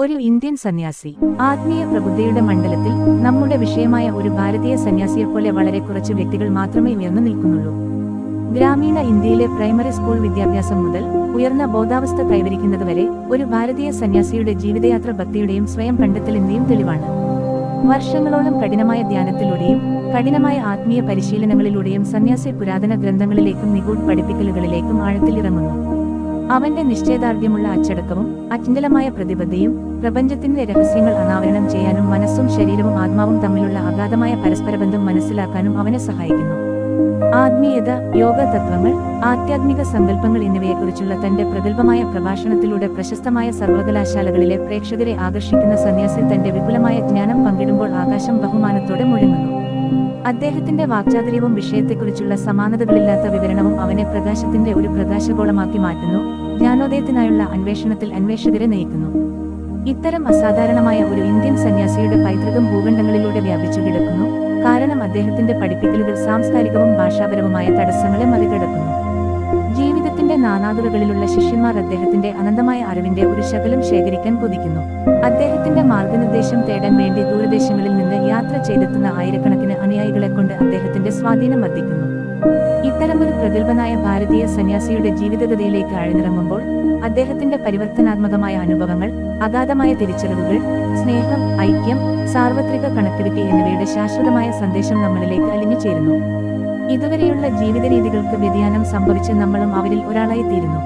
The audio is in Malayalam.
ഒരു ഇന്ത്യൻ സന്യാസി. ആത്മീയ പ്രബുദ്ധിയുടെ മണ്ഡലത്തിൽ നമ്മുടെ വിഷയമായ ഒരു ഭാരതീയ സന്യാസിയെപ്പോലെ വളരെ കുറച്ച് വ്യക്തികൾ മാത്രമേ ഉയർന്നു നിൽക്കുന്നുള്ളൂ. ഗ്രാമീണ ഇന്ത്യയിലെ പ്രൈമറി സ്കൂൾ വിദ്യാഭ്യാസം മുതൽ ഉയർന്ന ബോധാവസ്ഥ കൈവരിക്കുന്നതുവരെ ഒരു ഭാരതീയ സന്യാസിയുടെ ജീവിതയാത്ര ഭക്തിയുടെയും സ്വയം കണ്ടെത്തലിന്റെയും തെളിവാണ്. വർഷങ്ങളോളം കഠിനമായ ധ്യാനത്തിലൂടെയും കഠിനമായ ആത്മീയ പരിശീലനങ്ങളിലൂടെയും സന്യാസി പുരാതന ഗ്രന്ഥങ്ങളിലേക്കും നിഗൂഢ പഠിപ്പിക്കലുകളിലേക്കും ആഴത്തിലിറങ്ങുന്നു. അവന്റെ നിശ്ചയദാർഢ്യമുള്ള അച്ചടക്കവും അചഞ്ചലമായ പ്രതിബദ്ധതയും പ്രപഞ്ചത്തിന്റെ രഹസ്യങ്ങൾ അനാവരണം ചെയ്യാനും മനസ്സും ശരീരവും ആത്മാവും തമ്മിലുള്ള അഗാധമായ പരസ്പരബന്ധം മനസ്സിലാക്കാനും അവനെ സഹായിക്കുന്നു. ആത്മീയത യോഗ തത്വങ്ങൾ ആധ്യാത്മിക സങ്കല്പങ്ങൾ എന്നിവയെക്കുറിച്ചുള്ള തന്റെ പ്രഗത്ഭമായ പ്രഭാഷണത്തിലൂടെ പ്രശസ്തമായ സർവകലാശാലകളിലെ പ്രേക്ഷകരെ ആകർഷിക്കുന്ന സന്യാസി തന്റെ വിപുലമായ ജ്ഞാനം പങ്കിടുമ്പോൾ ആകാശം ബഹുമാനത്തോടെ മുഴങ്ങുന്നു. അദ്ദേഹത്തിന്റെ വാക്ചാതുര്യവും വിഷയത്തെക്കുറിച്ചുള്ള സമാനതകളില്ലാത്ത വിവരണവും അവനെ പ്രകാശത്തിന്റെ ഒരു പ്രകാശഗോളമാക്കി മാറ്റുന്നു. ജ്ഞാനോദയത്തിനായുള്ള അന്വേഷണത്തിൽ അന്വേഷകരെ നയിക്കുന്നു. ഇത്തരം അസാധാരണമായ ഒരു ഇന്ത്യൻ സന്യാസിയുടെ പൈതൃകം ഭൂഖണ്ഡങ്ങളിലൂടെ വ്യാപിച്ചു കിടക്കുന്നു. കാരണം അദ്ദേഹത്തിന്റെ പഠിപ്പിക്കലുകൾ സാംസ്കാരികവും ഭാഷാപരവുമായ തടസ്സങ്ങളെ മറികടക്കുന്നു. ജീവിതത്തിന്റെ നാനാതുറകളിലുള്ള ശിഷ്യന്മാർ അദ്ദേഹത്തിന്റെ അനന്തമായ അറിവിന്റെ ഒരു ശകലം ശേഖരിക്കാൻ കൊതിക്കുന്നു. അദ്ദേഹത്തിന്റെ മാർഗനിർദ്ദേശം തേടാൻ വേണ്ടി ദൂരദേശങ്ങളിൽ നിന്ന് യാത്ര ചെയ്തെത്തുന്ന ആയിരക്കണക്കിന് അനുയായികളെ കൊണ്ട് അദ്ദേഹത്തിന്റെ സ്വാധീനം വർദ്ധിക്കുന്നു. ഇത്തരമൊരു പ്രഗത്ഭനായ ഭാരതീയ സന്യാസിയുടെ ജീവിതഗതിയിലേക്ക് ആഴ്ന്നിറങ്ങുമ്പോൾ അദ്ദേഹത്തിന്റെ പരിവർത്തനാത്മകമായ അനുഭവങ്ങൾ അഗാധമായ തിരിച്ചറിവുകൾ സ്നേഹം ഐക്യം സാർവത്രിക കണക്ടിവിറ്റി എന്നിവയുടെ ശാശ്വതമായ സന്ദേശം നമ്മളിലേക്ക് അലിഞ്ഞു ചേരുന്നു. ഇതുവരെയുള്ള ജീവിത രീതികൾക്ക് വ്യതിയാനം സംഭവിച്ച് നമ്മളും അവരിൽ ഒരാളായി തീരുന്നു